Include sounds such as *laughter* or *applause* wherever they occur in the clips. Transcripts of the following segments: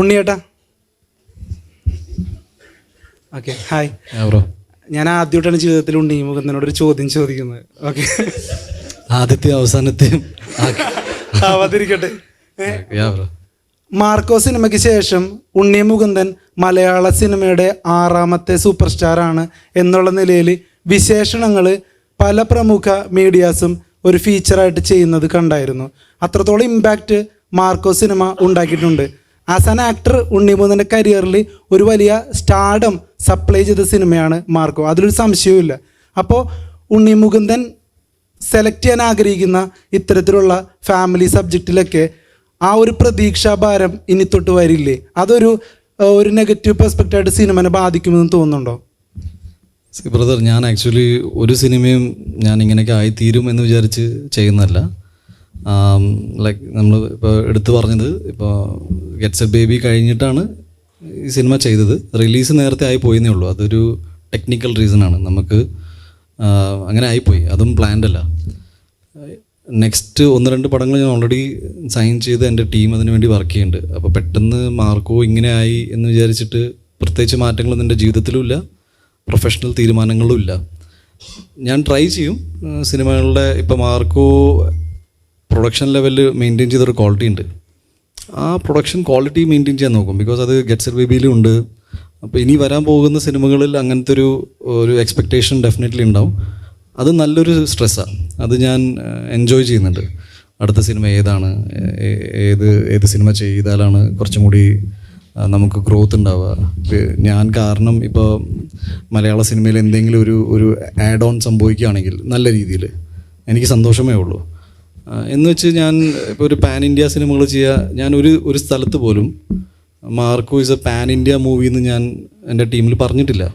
ഉണ്ണിയേട്ടാ. Okay hi bro ഞാൻ ആദ്യമായിട്ടാണ് ജീവിതത്തിൽ ഉണ്ണി മുകുന്ദനോട് ഒരു ചോദ്യം ചോദിക്കുന്നത്. ഓക്കെ ആദ്യത്തെ അവസാനത്തെയും. ആവാതിരിക്കട്ടെ മാർക്കോ സിനിമയ്ക്ക് ശേഷം ഉണ്ണി മുകുന്ദൻ മലയാള സിനിമയുടെ ആറാമത്തെ സൂപ്പർ സ്റ്റാറാണ് എന്നുള്ള നിലയിൽ വിശേഷണങ്ങൾ പല പ്രമുഖ മീഡിയാസും ഒരു ഫീച്ചറായിട്ട് ചെയ്യുന്നത് കണ്ടായിരുന്നു. അത്രത്തോളം ഇമ്പാക്റ്റ് മാർക്കോ സിനിമ ഉണ്ടാക്കിയിട്ടുണ്ട്. ആസ് ആൻ ആക്ടർ ഉണ്ണി മുകുന്ദന്റെ കരിയറിൽ ഒരു വലിയ സ്റ്റാർഡം സപ്ലൈ ചെയ്ത സിനിമയാണ് മാർക്കോ. അതിലൊരു സംശയവുമില്ല. അപ്പോൾ ഉണ്ണി മുകുന്ദൻ സെലക്ട് ചെയ്യാൻ ആഗ്രഹിക്കുന്ന ഇത്തരത്തിലുള്ള ഫാമിലി സബ്ജക്റ്റിലൊക്കെ ആ ഒരു പ്രതീക്ഷാഭാരം ഇനി തൊട്ട് വരില്ലേ? അതൊരു ഒരു നെഗറ്റീവ് പെർസ്പെക്റ്റായിട്ട് സിനിമനെ ബാധിക്കുമെന്ന് തോന്നുന്നുണ്ടോ? ബ്രദർ ഞാൻ ആക്ച്വലി ഒരു സിനിമയും ഞാൻ ഇങ്ങനെയൊക്കെ ആയിത്തീരും എന്ന് വിചാരിച്ച് ചെയ്യുന്നതല്ല. ലൈക്ക് നമ്മൾ ഇപ്പോൾ എടുത്തു പറഞ്ഞത് ഇപ്പോൾ ഗെറ്റ്സ് എ ബേബി കഴിഞ്ഞിട്ടാണ് ഈ സിനിമ ചെയ്തത്. റിലീസ് നേരത്തെ ആയി പോയെന്നേ ഉള്ളൂ. അതൊരു ടെക്നിക്കൽ റീസണാണ് നമുക്ക് അങ്ങനെ ആയിപ്പോയി. അതും പ്ലാൻഡ് അല്ല. നെക്സ്റ്റ് ഒന്ന് രണ്ട് പടങ്ങൾ ഞാൻ ഓൾറെഡി സൈൻ ചെയ്ത് എന്റെ ടീം അതിന് വേണ്ടി വർക്ക് ചെയ്യുന്നുണ്ട്. അപ്പോൾ പെട്ടെന്ന് മാർക്കോ ഇങ്ങനെ ആയി എന്ന് വിചാരിച്ചിട്ട് പ്രത്യേകിച്ച് മാറ്റങ്ങളൊന്നും എന്റെ ജീവിതത്തിലും ഇല്ല. പ്രൊഫഷണൽ തീരുമാനങ്ങളും ഇല്ല. ഞാൻ ട്രൈ ചെയ്യും സിനിമകളുടെ ഇപ്പോൾ മാർക്കോ പ്രൊഡക്ഷൻ ലെവലിൽ മെയിന്റെയിൻ ചെയ്തൊരു ക്വാളിറ്റി ഉണ്ട്. ആ പ്രൊഡക്ഷൻ ക്വാളിറ്റി മെയിന്റെയിൻ ചെയ്യാൻ നോക്കും. ബിക്കോസ് അത് ഗെറ്റ്സ് ബേബിയിലും ഉണ്ട്. അപ്പോൾ ഇനി വരാൻ പോകുന്ന സിനിമകളിൽ അങ്ങനത്തെ ഒരു ഒരു എക്സ്പെക്റ്റേഷൻ ഡെഫിനറ്റ്ലി ഉണ്ടാവും. അത് നല്ലൊരു സ്ട്രെസ്സാണ് അത് ഞാൻ എൻജോയ് ചെയ്യുന്നുണ്ട്. അടുത്ത സിനിമ ഏതാണ്? ഏത് ഏത് സിനിമ ചെയ്താലാണ് കുറച്ചും കൂടി നമുക്ക് ഗ്രോത്ത് ഉണ്ടാവുക? ഞാൻ കാരണം ഇപ്പോൾ മലയാള സിനിമയിൽ എന്തെങ്കിലും ഒരു ഒരു ആഡ് ഓൺ സംഭവിക്കുകയാണെങ്കിൽ നല്ല രീതിയിൽ എനിക്ക് സന്തോഷമേ ഉള്ളൂ. എന്ന് വെച്ച് ഞാൻ ഇപ്പോൾ ഒരു പാൻ ഇന്ത്യ സിനിമകൾ ചെയ്യുക ഞാൻ ഒരു ഒരു സ്ഥലത്ത് പോലും Marco is a pan India movie എന്ന് ഞാൻ എന്റെ ടീമിൽ പറഞ്ഞിട്ടില്ല.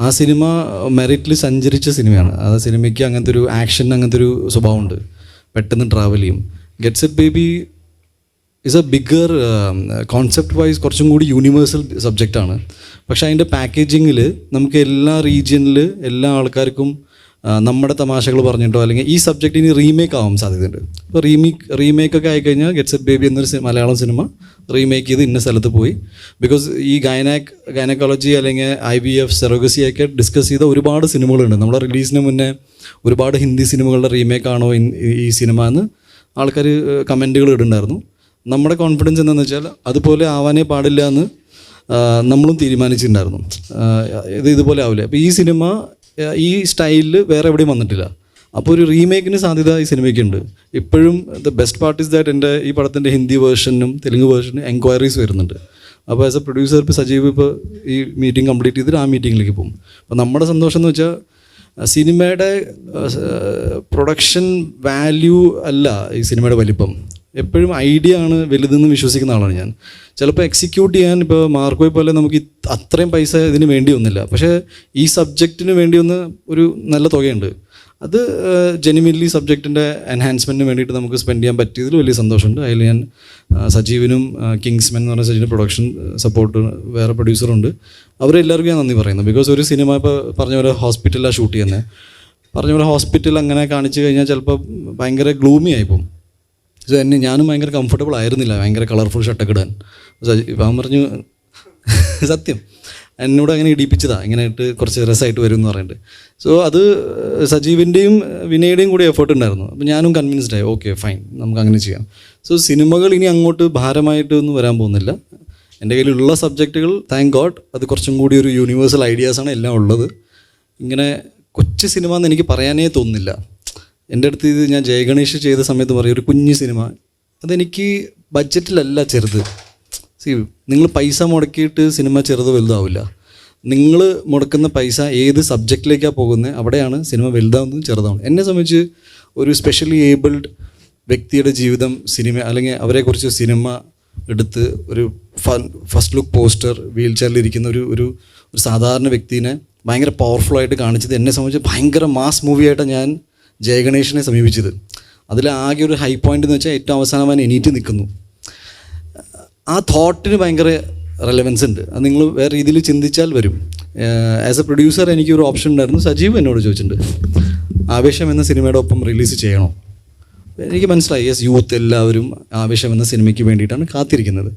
ആ സിനിമ മെറിറ്റിൽ സഞ്ചരിച്ച സിനിമയാണ് ആ സിനിമയ്ക്ക് അങ്ങനത്തെ ഒരു ആക്ഷൻ അങ്ങനത്തെ ഒരു സ്വഭാവമുണ്ട്. പെട്ടെന്ന് ട്രാവൽ ചെയ്യും. Get set baby is a bigger concept wise കുറച്ചും കൂടി യൂണിവേഴ്സൽ സബ്ജക്റ്റാണ് പക്ഷേ അതിന്റെ പാക്കേജിങ്ങിൽ നമുക്ക് എല്ലാ റീജിയനിൽ എല്ലാ ആൾക്കാർക്കും നമ്മുടെ തമാശകൾ പറഞ്ഞിട്ടോ അല്ലെങ്കിൽ ഈ സബ്ജക്റ്റ് ഇനി റീമേക്ക് ആവാൻ സാധ്യതയുണ്ട്. ഇപ്പോൾ റീമേക്ക് റീമേക്ക് ഒക്കെ ആയിക്കഴിഞ്ഞാൽ ഗെറ്റ്സ് എറ്റ് ബേബി എന്നൊരു മലയാളം സിനിമ റീമേക്ക് ചെയ്ത് ഇന്ന സ്ഥലത്ത് പോയി. ബിക്കോസ് ഈ ഗൈനാക് ഗൈനക്കോളജി അല്ലെങ്കിൽ ഐ ബി എഫ് സെറോഗസി ഒക്കെ ഡിസ്കസ് ചെയ്ത ഒരുപാട് സിനിമകളുണ്ട്. നമ്മുടെ റിലീസിന് മുന്നേ ഒരുപാട് ഹിന്ദി സിനിമകളുടെ റീമേക്ക് ആണോ ഈ സിനിമ എന്ന് ആൾക്കാർ കമന്റുകൾ ഇടുന്നുണ്ടായിരുന്നു. നമ്മുടെ കോൺഫിഡൻസ് എന്താണെന്ന് വെച്ചാൽ അതുപോലെ ആവാനേ പാടില്ല എന്ന് നമ്മളും തീരുമാനിച്ചിട്ടുണ്ടായിരുന്നു. ഇത് ഇതുപോലെ ആവില്ല. അപ്പോൾ ഈ സിനിമ ഈ സ്റ്റൈലിൽ വേറെ എവിടെയും വന്നിട്ടില്ല. അപ്പോൾ ഒരു റീമേക്കിന് സാധ്യത ഈ സിനിമയ്ക്കുണ്ട്. ഇപ്പോഴും the best part is that എന്റെ ഈ പടത്തിന്റെ ഹിന്ദി വേർഷനും തെലുങ്ക് വേർഷനും എൻക്വയറീസ് വരുന്നുണ്ട്. അപ്പോൾ ആസ് എ പ്രൊഡ്യൂസർ ഇപ്പോൾ സജീവ് ഇപ്പോൾ ഈ മീറ്റിംഗ് കംപ്ലീറ്റ് ചെയ്തിട്ട് ആ മീറ്റിങ്ങിലേക്ക് പോകും. അപ്പോൾ നമ്മുടെ സന്തോഷം എന്ന് വെച്ചാൽ സിനിമയുടെ പ്രൊഡക്ഷൻ വാല്യൂ അല്ല ഈ സിനിമയുടെ വലിപ്പം. എപ്പോഴും ഐഡിയ ആണ് വലുതെന്ന് വിശ്വസിക്കുന്ന ആളാണ് ഞാൻ. ചിലപ്പോൾ എക്സിക്യൂട്ട് ചെയ്യാൻ ഇപ്പോൾ മാർക്കോയെ പോലെ നമുക്ക് അത്രയും പൈസ ഇതിന് വേണ്ടി ഒന്നില്ല പക്ഷേ ഈ സബ്ജക്റ്റിന് വേണ്ടി ഒന്ന് ഒരു നല്ല തുകയുണ്ട്. അത് ജെനുവിൻലി സബ്ജക്റ്റിന്റെ എൻഹാൻസ്മെന്റിന് വേണ്ടിയിട്ട് നമുക്ക് സ്പെൻഡ് ചെയ്യാൻ പറ്റിയതിൽ വലിയ സന്തോഷമുണ്ട്. അതിൽ ഞാൻ സജീവിനും കിങ്സ്മെൻ എന്ന് പറഞ്ഞ സജീവിന്റെ പ്രൊഡക്ഷൻ സപ്പോർട്ട് വേറെ പ്രൊഡ്യൂസറുണ്ട് അവരെല്ലാവർക്കും ഞാൻ നന്ദി പറയുന്നു. ബിക്കോസ് ഒരു സിനിമ ഇപ്പോൾ പറഞ്ഞ പോലെ ഹോസ്പിറ്റലിലാണ് ഷൂട്ട് ചെയ്യുന്നത് പറഞ്ഞ പോലെ ഹോസ്പിറ്റൽ അങ്ങനെ കാണിച്ചു കഴിഞ്ഞാൽ ചിലപ്പോൾ ഭയങ്കര ഗ്ലൂമി ആയിപ്പോവും. സോ എന്നെ ഞാനും ഭയങ്കര കംഫർട്ടബിൾ ആയിരുന്നില്ല. ഭയങ്കര കളർഫുൾ ഷർട്ടൊക്കെ ഇടാൻ. ഇപ്പം പറഞ്ഞു *laughs* സത്യം. എന്നോട് അങ്ങനെ ഇടിപ്പിച്ചതാണ് ഇങ്ങനെ ആയിട്ട് കുറച്ച് രസമായിട്ട് വരും എന്ന് പറഞ്ഞിട്ട്. സോ അത് സജീവിന്റെയും വിനയുടെയും കൂടി എഫേർട്ട് ഉണ്ടായിരുന്നു. അപ്പോൾ ഞാനും കൺവിൻസ്ഡ് ആയി. ഓക്കെ ഫൈൻ നമുക്ക് അങ്ങനെ ചെയ്യാം. സോ സിനിമകൾ ഇനി അങ്ങോട്ട് ഭാരമായിട്ട് ഒന്നും വരാൻ പോകുന്നില്ല. എന്റെ കയ്യിലുള്ള സബ്ജക്റ്റുകൾ താങ്ക് ഗോഡ് അത് കുറച്ചും കൂടി ഒരു യൂണിവേഴ്സൽ ഐഡിയാസാണ് എല്ലാം ഉള്ളത്. ഇങ്ങനെ കൊച്ചു സിനിമ എന്ന് എനിക്ക് പറയാനേ തോന്നുന്നില്ല. എന്റെ അടുത്ത് ഇത് ഞാൻ ജയഗണേഷ് ചെയ്ത സമയത്ത് പറയും ഒരു കുഞ്ഞു സിനിമ. അതെനിക്ക് ബഡ്ജറ്റിലല്ല ചെറുത്. സി നിങ്ങൾ പൈസ മുടക്കിയിട്ട് സിനിമ ചെറുത് വലുതാവില്ല നിങ്ങൾ മുടക്കുന്ന പൈസ ഏത് സബ്ജക്റ്റിലേക്കാണ് പോകുന്നത് അവിടെയാണ് സിനിമ വലുതാവുന്നതും ചെറുതാവുന്നത്. എന്നെ സംബന്ധിച്ച് ഒരു സ്പെഷ്യലി ഏബിൾഡ് വ്യക്തിയുടെ ജീവിതം സിനിമ അല്ലെങ്കിൽ അവരെക്കുറിച്ച് സിനിമ എടുത്ത് ഒരു ഫസ്റ്റ് ലുക്ക് പോസ്റ്റർ വീൽ ചെയറിലിരിക്കുന്ന ഒരു ഒരു ഒരു സാധാരണ വ്യക്തിനെ ഭയങ്കര പവർഫുൾ ആയിട്ട് കാണിച്ചത് എന്നെ സംബന്ധിച്ച് ഭയങ്കര മാസ് മൂവിയായിട്ടാണ് ഞാൻ ജയഗണേഷിനെ സമീപിച്ചത്. അതിലാകെ ഒരു ഹൈ പോയിന്റ് എന്ന് വെച്ചാൽ ഏറ്റവും അവസാനം അവൻ എണീറ്റ് നിൽക്കുന്നു. ആ തോട്ടിന് ഭയങ്കര റെലവൻസ് ഉണ്ട്. അത് നിങ്ങൾ വേറെ രീതിയിൽ ചിന്തിച്ചാൽ വരും. ആസ് എ പ്രൊഡ്യൂസർ എനിക്കൊരു ഓപ്ഷൻ ഉണ്ടായിരുന്നു. സജീവ് എന്നോട് ചോദിച്ചിട്ടുണ്ട്. ആവേശം എന്ന സിനിമയുടെ ഒപ്പം റിലീസ് ചെയ്യണോ? എനിക്ക് മനസ്സിലായി. യെസ് യൂത്ത് എല്ലാവരും ആവേശം എന്ന സിനിമയ്ക്ക് വേണ്ടിയിട്ടാണ് കാത്തിരിക്കുന്നത്.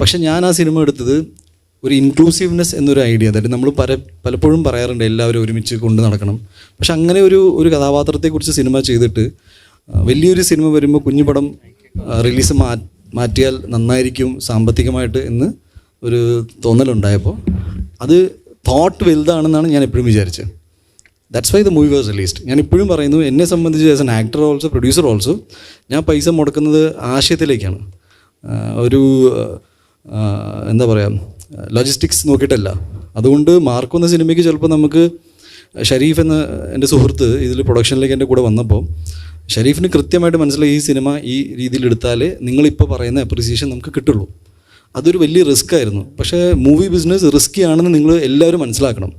പക്ഷെ ഞാൻ ആ സിനിമ എടുത്തത് ഒരു ഇൻക്ലൂസീവ്നെസ് എന്നൊരു ഐഡിയ അതായത് നമ്മൾ പല പലപ്പോഴും പറയാറുണ്ട് എല്ലാവരും ഒരുമിച്ച് കൊണ്ട് നടക്കണം. പക്ഷെ അങ്ങനെ ഒരു ഒരു കഥാപാത്രത്തെക്കുറിച്ച് സിനിമ ചെയ്തിട്ട് വലിയൊരു സിനിമ വരുമ്പോൾ കുഞ്ഞുപടം റിലീസ് മാ മാറ്റിയാൽ നന്നായിരിക്കും സാമ്പത്തികമായിട്ട് എന്ന് ഒരു തോന്നലുണ്ടായപ്പോൾ അത് തോട്ട് വലുതാണെന്നാണ് ഞാൻ എപ്പോഴും വിചാരിച്ചത്. That's why the movie was released ഞാൻ ഇപ്പോഴും പറയുന്നു എന്നെ സംബന്ധിച്ച് as an actor also producer also ഞാൻ പൈസ മുടക്കുന്നത് ആശയത്തിലേക്കാണ്. ഒരു എന്താ പറയുക ലോജിസ്റ്റിക്സ് നോക്കിയിട്ടല്ല. അതുകൊണ്ട് മാർക്ക് എന്ന സിനിമയ്ക്ക് ചിലപ്പോൾ നമുക്ക് ഷരീഫ് എന്ന എന്റെ സുഹൃത്ത് ഇതിൽ പ്രൊഡക്ഷനിലേക്ക് എന്റെ കൂടെ വന്നപ്പോൾ ഷരീഫിന് കൃത്യമായിട്ട് മനസ്സിലായി ഈ സിനിമ ഈ രീതിയിൽ എടുത്താലേ നിങ്ങളിപ്പോൾ പറയുന്ന അപ്രിസിയേഷൻ നമുക്ക് കിട്ടുള്ളൂ. അതൊരു വലിയ റിസ്ക് ആയിരുന്നു. പക്ഷേ മൂവി ബിസിനസ് റിസ്ക്കി ആണെന്ന് നിങ്ങൾ എല്ലാവരും മനസ്സിലാക്കണം.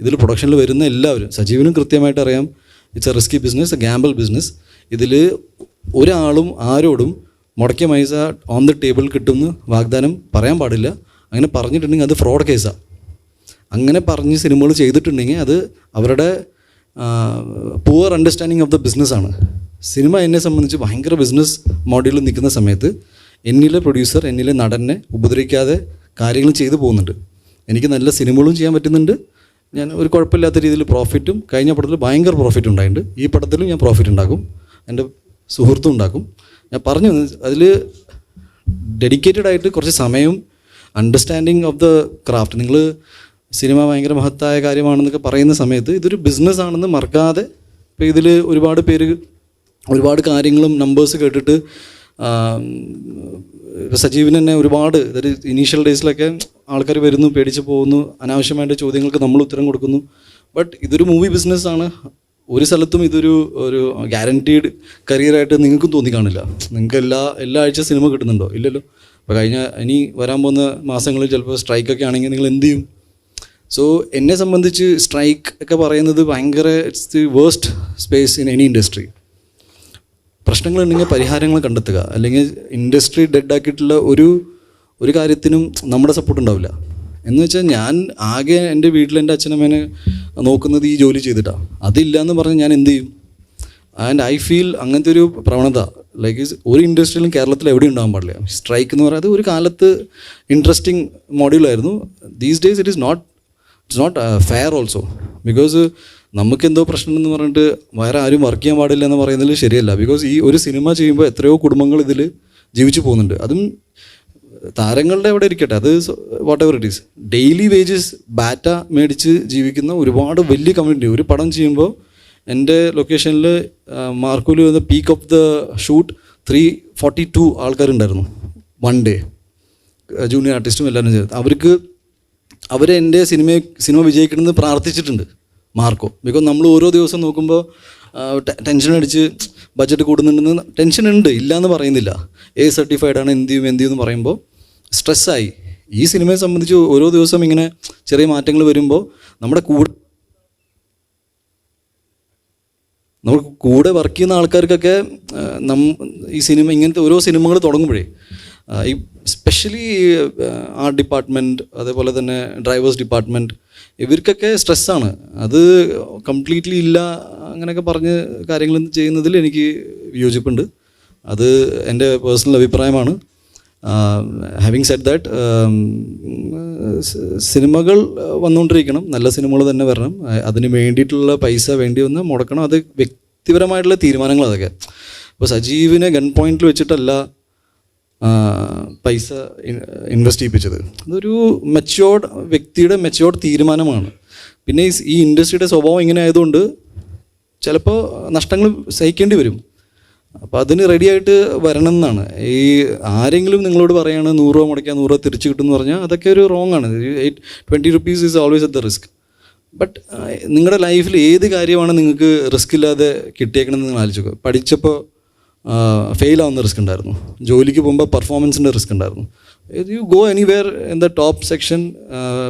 ഇതിൽ പ്രൊഡക്ഷനിൽ വരുന്ന എല്ലാവരും സജീവനും കൃത്യമായിട്ട് അറിയാം it's a risky business a gamble business ഇതിൽ ഒരാളും ആരോടും മുടക്കിയ മൈസ ഓൺ ദി ടേബിൾ കിട്ടുമെന്ന് വാഗ്ദാനം പറയാൻ പാടില്ല. അങ്ങനെ പറഞ്ഞിട്ടുണ്ടെങ്കിൽ അത് ഫ്രോഡ് കേസാണ് അങ്ങനെ പറഞ്ഞ് സിനിമകൾ ചെയ്തിട്ടുണ്ടെങ്കിൽ അത് അവരുടെ പുവർ അണ്ടർസ്റ്റാൻഡിങ് ഓഫ് ദ ബിസിനസ്സാണ് സിനിമ എന്നെ സംബന്ധിച്ച് ഭയങ്കര ബിസിനസ് മോഡലിൽ നിൽക്കുന്ന സമയത്ത് എന്നിലെ പ്രൊഡ്യൂസർ എന്നിലെ നടനെ ഉപദ്രവിക്കാതെ കാര്യങ്ങൾ ചെയ്തു പോകുന്നുണ്ട്. എനിക്ക് നല്ല സിനിമകളും ചെയ്യാൻ പറ്റുന്നുണ്ട്. ഞാൻ ഒരു കുഴപ്പമില്ലാത്ത രീതിയിൽ പ്രോഫിറ്റും കഴിഞ്ഞ പടത്തിൽ ഭയങ്കര പ്രോഫിറ്റ് ഉണ്ടായിട്ടുണ്ട്. ഈ പടത്തിലും ഞാൻ പ്രോഫിറ്റ് ഉണ്ടാക്കും. എന്റെ സുഹൃത്തും ഉണ്ടാക്കും. ഞാൻ പറഞ്ഞു അതിൽ ഡെഡിക്കേറ്റഡ് ആയിട്ട് കുറച്ച് സമയവും അണ്ടർസ്റ്റാൻഡിങ് ഓഫ് ദ ക്രാഫ്റ്റ് നിങ്ങൾ സിനിമ ഭയങ്കര മഹത്തായ കാര്യമാണെന്നൊക്കെ പറയുന്ന സമയത്ത് ഇതൊരു ബിസിനസ് ആണെന്ന് മറക്കാതെ ഇപ്പോൾ ഇതിൽ ഒരുപാട് പേര് ഒരുപാട് കാര്യങ്ങളും നമ്പേഴ്സ് കേട്ടിട്ട് സജീവിന് തന്നെ ഒരുപാട് അതായത് ഇനീഷ്യൽ ഡേയ്സിലൊക്കെ ആൾക്കാർ വരുന്നു പേടിച്ച് പോകുന്നു അനാവശ്യമായിട്ട് ചോദ്യങ്ങൾക്ക് നമ്മൾ ഉത്തരം കൊടുക്കുന്നു. ബട്ട് ഇതൊരു മൂവി ബിസിനസ്സാണ് ഒരു സ്ഥലത്തും ഇതൊരു ഒരു ഗ്യാരണ്ടീഡ് കരിയറായിട്ട് നിങ്ങൾക്കും തോന്നിക്കാണില്ല നിങ്ങൾക്ക് എല്ലാ എല്ലാ ആഴ്ച സിനിമ കിട്ടുന്നുണ്ടോ? ഇല്ലല്ലോ. അപ്പോൾ കഴിഞ്ഞ ഇനി വരാൻ പോകുന്ന മാസങ്ങളിൽ ചിലപ്പോൾ സ്ട്രൈക്കൊക്കെ ആണെങ്കിൽ നിങ്ങൾ എന്ത് ചെയ്യും? സോ എന്നെ സംബന്ധിച്ച് സ്ട്രൈക്ക് ഒക്കെ പറയുന്നത് ഭയങ്കര it's the waste space in any industry പ്രശ്നങ്ങളുണ്ടെങ്കിൽ പരിഹാരങ്ങൾ കണ്ടെത്തുക. അല്ലെങ്കിൽ ഇൻഡസ്ട്രി ഡെഡ് ആക്കിയിട്ടുള്ള ഒരു ഒരു കാര്യത്തിനും നമ്മുടെ സപ്പോർട്ട് ഉണ്ടാവില്ല. എന്ന് വെച്ചാൽ ഞാൻ ആകെ എന്റെ വീട്ടിൽ എന്റെ അച്ഛനമ്മേനെ നോക്കുന്നത് ഈ ജോലി ചെയ്തിട്ടാണ് അതില്ല എന്ന് പറഞ്ഞ് ഞാൻ എന്ത് ചെയ്യും? ആൻഡ് ഐ ഫീൽ അങ്ങനത്തെ ഒരു പ്രവണത ലൈക്ക് ഒരു ഇൻഡസ്ട്രിയിലും കേരളത്തിൽ എവിടെ ഉണ്ടാകാൻ പാടില്ല. സ്ട്രൈക്ക് എന്ന് പറയുന്നത് ഒരു കാലത്ത് interesting മോഡ്യൂളായിരുന്നു these days it is not it's not fair also because നമുക്ക് എന്തോ പ്രശ്നം എന്ന് പറഞ്ഞിട്ട് വേറെ ആരും വർക്ക് ചെയ്യാൻ പാടില്ല എന്ന് പറയുന്നതിൽ ശരിയല്ല. ബിക്കോസ് ഈ ഒരു സിനിമ ചെയ്യുമ്പോൾ എത്രയോ കുടുംബങ്ങൾ ഇതിൽ ജീവിച്ചു പോകുന്നുണ്ട്. അതും താരങ്ങളുടെ അവിടെ ഇരിക്കട്ടെ അത് whatever it is daily wages batta മേടിച്ച് ജീവിക്കുന്ന ഒരുപാട് വലിയ കമ്മ്യൂണിറ്റി ഒരു പടം ചെയ്യുമ്പോൾ എന്റെ ലൊക്കേഷനിൽ മാർക്കൂലി വന്ന peak of the shoot three forty two ആൾക്കാരുണ്ടായിരുന്നു വൺ ഡേ ജൂനിയർ ആർട്ടിസ്റ്റും എല്ലാവരും ചേർത്ത് അവർക്ക് അവർ എന്റെ സിനിമ സിനിമ വിജയിക്കണമെന്ന് പ്രാർത്ഥിച്ചിട്ടുണ്ട് മാർക്കോ. ബിക്കോസ് നമ്മൾ ഓരോ ദിവസം നോക്കുമ്പോൾ ടെൻഷൻ അടിച്ച് ബഡ്ജറ്റ് കൂടുന്നുണ്ടെന്ന് ടെൻഷൻ ഉണ്ട് ഇല്ല എന്ന് പറയുന്നില്ല. എ സർട്ടിഫൈഡ് ആണ് എന്ത് ചെയ്യും എന്ത് ചെയ്യും എന്ന് പറയുമ്പോൾ സ്ട്രെസ്സായി ഈ സിനിമയെ സംബന്ധിച്ച് ഓരോ ദിവസം ഇങ്ങനെ ചെറിയ മാറ്റങ്ങൾ വരുമ്പോൾ നമ്മുടെ കൂടെ നമുക്ക് കൂടെ വർക്ക് ചെയ്യുന്ന ആൾക്കാർക്കൊക്കെ നം ഈ സിനിമ ഇങ്ങനത്തെ ഓരോ സിനിമകൾ തുടങ്ങുമ്പോഴേ ഈ സ്പെഷ്യലി ആർട്ട് ഡിപ്പാർട്ട്മെന്റ് അതേപോലെ തന്നെ ഡ്രൈവേഴ്സ് ഡിപ്പാർട്ട്മെന്റ് ഇവർക്കൊക്കെ സ്ട്രെസ്സാണ് അത് കംപ്ലീറ്റ്ലി ഇല്ല അങ്ങനെയൊക്കെ പറഞ്ഞ് കാര്യങ്ങൾ ചെയ്യുന്നതിൽ എനിക്ക് വിയോജിപ്പുണ്ട്. അത് എന്റെ പേഴ്സണൽ അഭിപ്രായമാണ്. ഹാവിങ് സെറ്റ് ദാറ്റ് സിനിമകൾ വന്നുകൊണ്ടിരിക്കണം നല്ല സിനിമകൾ തന്നെ വരണം. അതിന് വേണ്ടിയിട്ടുള്ള പൈസ വേണ്ടി വന്ന് മുടക്കണം. അത് വ്യക്തിപരമായിട്ടുള്ള തീരുമാനങ്ങൾ അതൊക്കെ. ഇപ്പോൾ സജീവിനെ ഗൺ പോയിന്റിൽ വെച്ചിട്ടല്ല പൈസ ഇൻവെസ്റ്റ് ചെയ്യിപ്പിച്ചത്. അതൊരു മെച്ചോർഡ് വ്യക്തിയുടെ മെച്ചോർഡ് തീരുമാനമാണ്. പിന്നെ ഈ ഇൻഡസ്ട്രിയുടെ സ്വഭാവം ഇങ്ങനെ ആയതുകൊണ്ട് ചിലപ്പോൾ നഷ്ടങ്ങൾ സഹിക്കേണ്ടി വരും. അപ്പോൾ അതിന് റെഡിയായിട്ട് വരണം എന്നാണ് ഈ ആരെങ്കിലും നിങ്ങളോട് പറയാണ് നൂറ് രൂപ മുടക്കുക നൂറ് രൂപ തിരിച്ചു കിട്ടും എന്ന് പറഞ്ഞാൽ അതൊക്കെ ഒരു റോങ് ആണ്. Twenty rupees is always at the risk but നിങ്ങളുടെ ലൈഫിൽ ഏത് കാര്യമാണ് നിങ്ങൾക്ക് റിസ്ക് ഇല്ലാതെ കിട്ടിയേക്കണമെന്ന് നിങ്ങൾ ആലോചിക്കുക പഠിച്ചപ്പോൾ ഫെയിൽ ആവുന്ന റിസ്ക് ഉണ്ടായിരുന്നു. ജോലിക്ക് പോകുമ്പോൾ പെർഫോമൻസിന്റെ റിസ്ക് ഉണ്ടായിരുന്നു. You go anywhere in the top section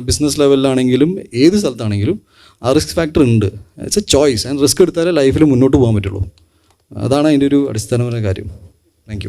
business ലെവലിലാണെങ്കിലും ഏത് സ്ഥലത്താണെങ്കിലും ആ റിസ്ക് ഫാക്ടർ ഉണ്ട്. It's a choice and risk എടുത്താലേ ലൈഫിൽ മുന്നോട്ട് പോകാൻ പറ്റുള്ളൂ. അതാണ് അതിന്റെ ഒരു അടിസ്ഥാനപരമായ കാര്യം. താങ്ക്